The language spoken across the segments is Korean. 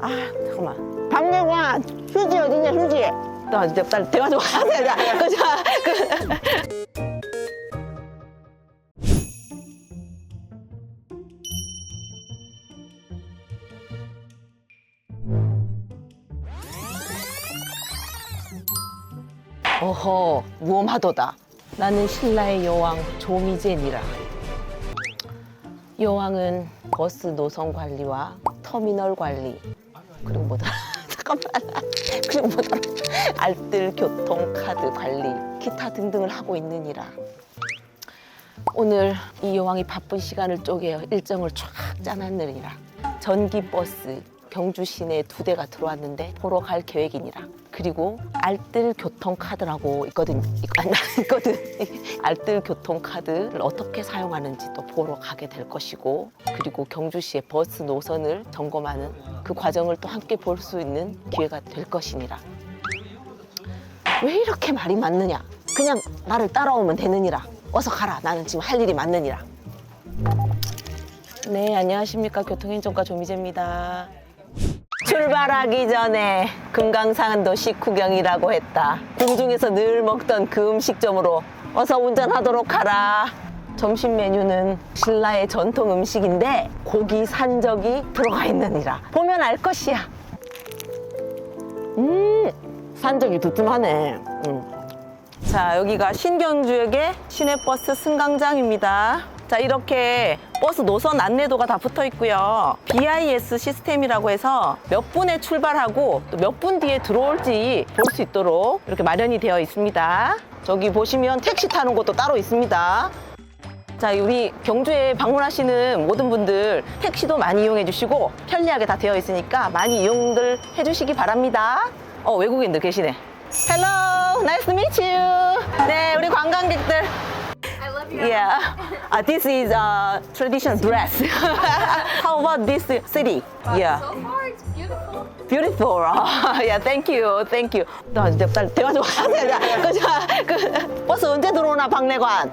아 잠깐만. 박래관 휴지 어디냐 휴지? 나 이제 빨리 돼가지고 가야 돼. 그죠? 그 어허 무엄하도다. 나는 신라의 여왕 조미제니라. 여왕은 버스 노선 관리와 터미널 관리 그리고 뭐 다. 잠깐만. 그리고 뭐 다. 알뜰 교통 카드 관리 기타 등등을 하고 있느니라. 오늘 이 여왕이 바쁜 시간을 쪼개 일정을 쫙 짜놨느니라. 전기 버스 경주 시내에 두 대가 들어왔는데 보러 갈 계획이니라. 그리고 알뜰 교통 카드라고 있거든 있- 있거든. 알뜰 교통 카드를 어떻게 사용하는지 또 보러 가게 될 것이고 그리고 경주시의 버스 노선을 점검하는 그 과정을 또 함께 볼 수 있는 기회가 될 것이니라. 왜 이렇게 말이 많느냐? 그냥 나를 따라오면 되느니라. 어서 가라. 나는 지금 할 일이 많느니라. 네 안녕하십니까. 교통행정과 조미재입니다 출발하기 전에 금강산도 식후경이라고 했다. 궁중에서 늘 먹던 그 음식점으로 어서 운전하도록 하라. 점심 메뉴는 신라의 전통 음식인데 고기 산적이 들어가 있느니라. 보면 알 것이야. 음, 산적이 두툼하네. 음. 자, 여기가 신경주역의 시내버스 승강장입니다. 자, 이렇게 버스 노선 안내도가 다 붙어 있고요. BIS 시스템이라고 해서 몇 분에 출발하고 또 몇 분 뒤에 들어올지 볼 수 있도록 이렇게 마련이 되어 있습니다. 저기 보시면 택시 타는 곳도 따로 있습니다. 자, 우리 경주에 방문하시는 모든 분들 택시도 많이 이용해 주시고 편리하게 다 되어 있으니까 많이 이용들 해 주시기 바랍니다. 어, 외국인들 계시네. Nice to meet you. 네, 우리 관광객들. Yeah. Uh, this is a traditional dress. How about this city? Yeah. So far, it's beautiful. Beautiful. yeah, thank you. Thank you. 나 이제 빨리 대화 좀 하자. 그죠? 그 버스 언제 들어오나 박내관.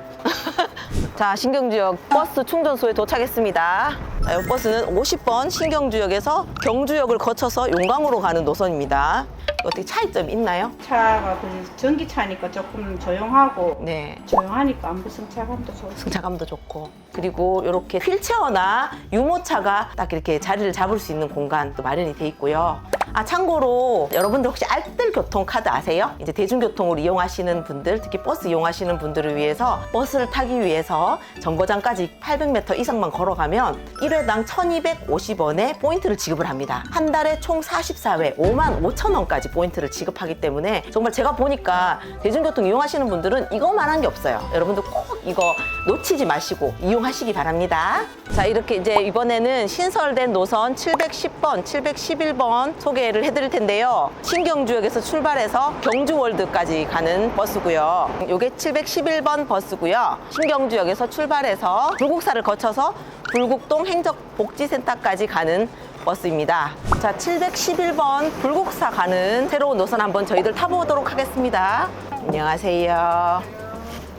자, 신경주역 버스 충전소에 도착했습니다. 자, 이 버스는 50번 신경주역에서 경주역을 거쳐서 용광으로 가는 노선입니다. 어떻게 차이점 있나요? 차가 그 전기차니까 조금 조용하고 네. 조용하니까 안부 승차감도 좋고 승차감도 좋고 그리고 이렇게 휠체어나 유모차가 딱 이렇게 자리를 잡을 수 있는 공간도 마련이 돼 있고요. 아 참고로 여러분들 혹시 알뜰 교통 카드 아세요? 이제 대중교통을 이용하시는 분들, 특히 버스 이용하시는 분들을 위해서 버스를 타기 위해서 정거장까지 800m 이상만 걸어가면 1회당 1,250원의 포인트를 지급을 합니다. 한 달에 총 44회 5만 5천 원까지 포인트를 지급하기 때문에 정말 제가 보니까 대중교통 이용하시는 분들은 이것만 한 게 없어요. 여러분들 꼭 이거 놓치지 마시고 이용하시기 바랍니다. 자, 이렇게 이제 이번에는 신설된 노선 710번, 711번 소개를 해드릴 텐데요. 신경주역에서 출발해서 경주월드까지 가는 버스고요. 요게 711번 버스고요. 신경주역에서 출발해서 불국사를 거쳐서 불국동 행정복지센터까지 가는 버스입니다. 자, 711번 불국사 가는 새로운 노선 한번 저희들 타보도록 하겠습니다. 안녕하세요.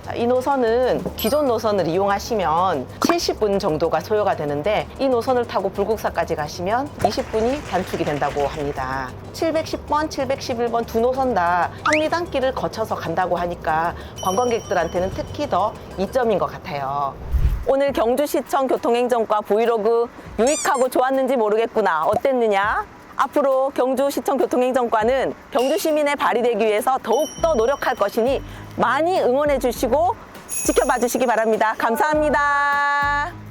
자, 이 노선은 기존 노선을 이용하시면 70분 정도가 소요가 되는데 이 노선을 타고 불국사까지 가시면 20분이 단축이 된다고 합니다. 710번, 711번 두 노선 다 황리단길을 거쳐서 간다고 하니까 관광객들한테는 특히 더 이점인 것 같아요. 오늘 경주시청 교통행정과 브이로그 유익하고 좋았는지 모르겠구나. 어땠느냐? 앞으로 경주시청 교통행정과는 경주 시민의 발이 되기 위해서 더욱더 노력할 것이니 많이 응원해 주시고 지켜봐 주시기 바랍니다. 감사합니다.